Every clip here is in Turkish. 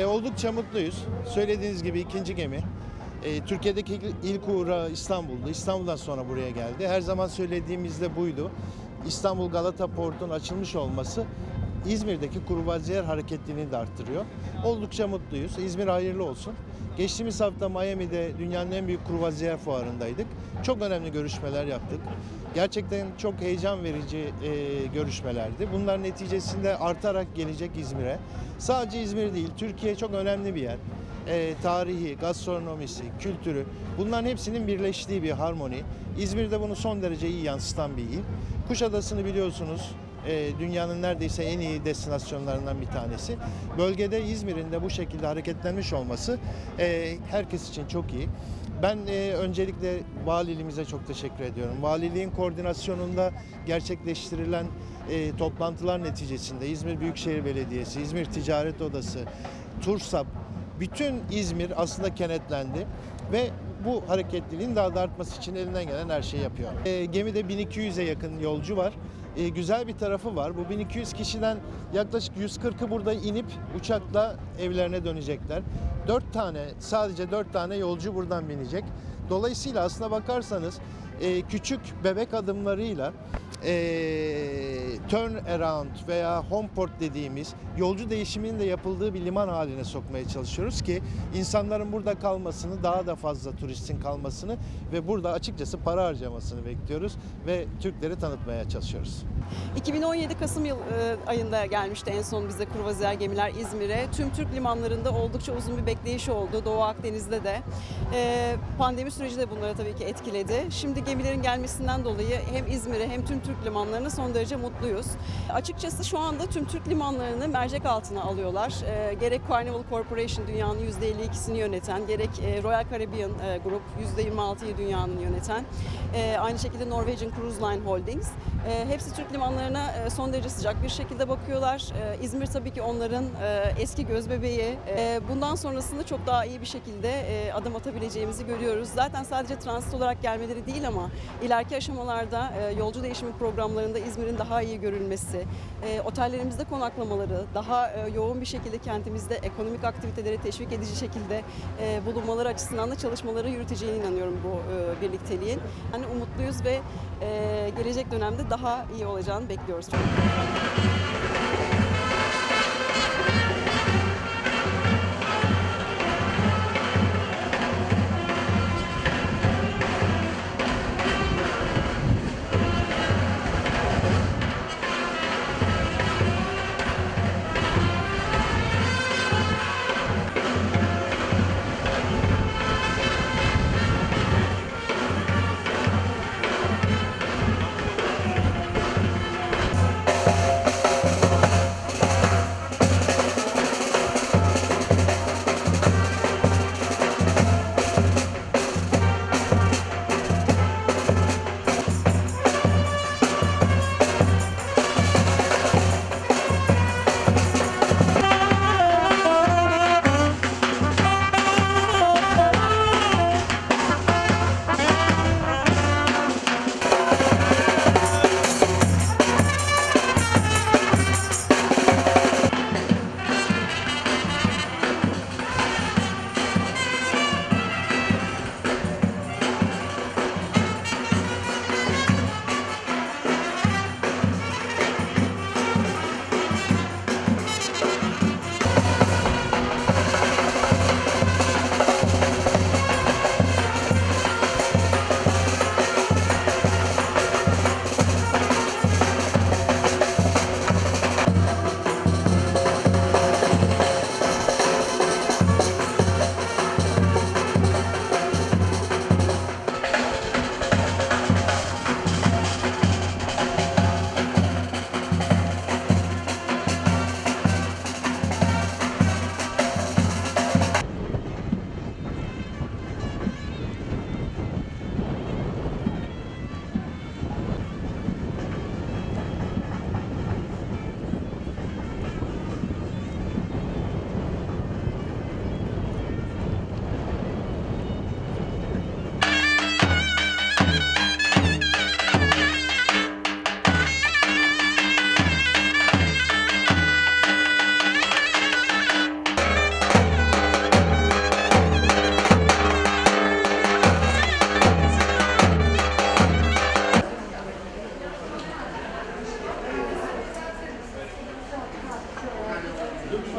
Oldukça mutluyuz. Söylediğiniz gibi ikinci gemi. Ee, Türkiye'deki ilk uğra İstanbul'du. İstanbul'dan sonra buraya geldi. Her zaman söylediğimiz de buydu. İstanbul Galata Port'un açılmış olması İzmir'deki kurbaziyer hareketliliğini de arttırıyor. Oldukça mutluyuz. İzmir hayırlı olsun. Geçtiğimiz hafta Miami'de dünyanın en büyük kurbaziyer fuarındaydık. Çok önemli görüşmeler yaptık. Gerçekten çok heyecan verici e, görüşmelerdi. Bunlar neticesinde artarak gelecek İzmir'e. Sadece İzmir değil, Türkiye çok önemli bir yer. E, tarihi, gastronomisi, kültürü bunların hepsinin birleştiği bir harmoni. İzmir'de bunu son derece iyi yansıtan bir il. Kuşadası'nı biliyorsunuz e, dünyanın neredeyse en iyi destinasyonlarından bir tanesi. Bölgede İzmir'in de bu şekilde hareketlenmiş olması e, herkes için çok iyi. Ben e, öncelikle valiliğimize çok teşekkür ediyorum. Valiliğin koordinasyonunda gerçekleştirilen e, toplantılar neticesinde İzmir Büyükşehir Belediyesi, İzmir Ticaret Odası, TURSAP, bütün İzmir aslında kenetlendi ve bu hareketliliğin daha da artması için elinden gelen her şeyi yapıyor. E, gemide 1200'e yakın yolcu var. E, güzel bir tarafı var. Bu 1200 kişiden yaklaşık 140'ı burada inip uçakla evlerine dönecekler. 4 tane, sadece 4 tane yolcu buradan binecek. Dolayısıyla aslına bakarsanız e, küçük bebek adımlarıyla e, turn around veya home port dediğimiz yolcu değişiminin de yapıldığı bir liman haline sokmaya çalışıyoruz ki insanların burada kalmasını, daha da fazla turistin kalmasını ve burada açıkçası para harcamasını bekliyoruz ve Türkleri tanıtmaya çalışıyoruz. 2017 Kasım yıl e, ayında gelmişti en son bize kruvaziyer gemiler İzmir'e. Tüm Türk limanlarında oldukça uzun bir bekleyiş oldu. Doğu Akdeniz'de de. E, pandemi süreci de bunları tabii ki etkiledi. Şimdi gemilerin gelmesinden dolayı hem İzmir'e hem tüm Türk limanlarına son derece mutluyuz. Açıkçası şu anda tüm Türk limanlarını mercek altına alıyorlar. E, gerek Carnival Corporation dünyanın %52'sini yöneten, gerek e, Royal Caribbean e, Group %26'yı dünyanın yöneten, e, aynı şekilde Norwegian Cruise Line Holdings. E, hepsi Türk limanlarına e, son derece sıcak bir şekilde bakıyorlar. E, İzmir tabii ki onların e, eski göz bebeği. E, bundan sonrasında çok daha iyi bir şekilde e, adım atabileceğimizi görüyoruz. Zaten sadece transit olarak gelmeleri değil ama ileriki aşamalarda e, yolcu değişimi programlarında İzmir'in daha iyi görülmesi, e, otellerimizde konaklamaları, daha e, yoğun bir şekilde kentimizde ekonomik aktiviteleri teşvik edici şekilde e, bulunmaları açısından da çalışmaları yürüteceğine inanıyorum bu e, birlikteliğin. Yani umutluyuz ve e, gelecek dönemde daha iyi olacağını bekliyoruz.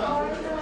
Não.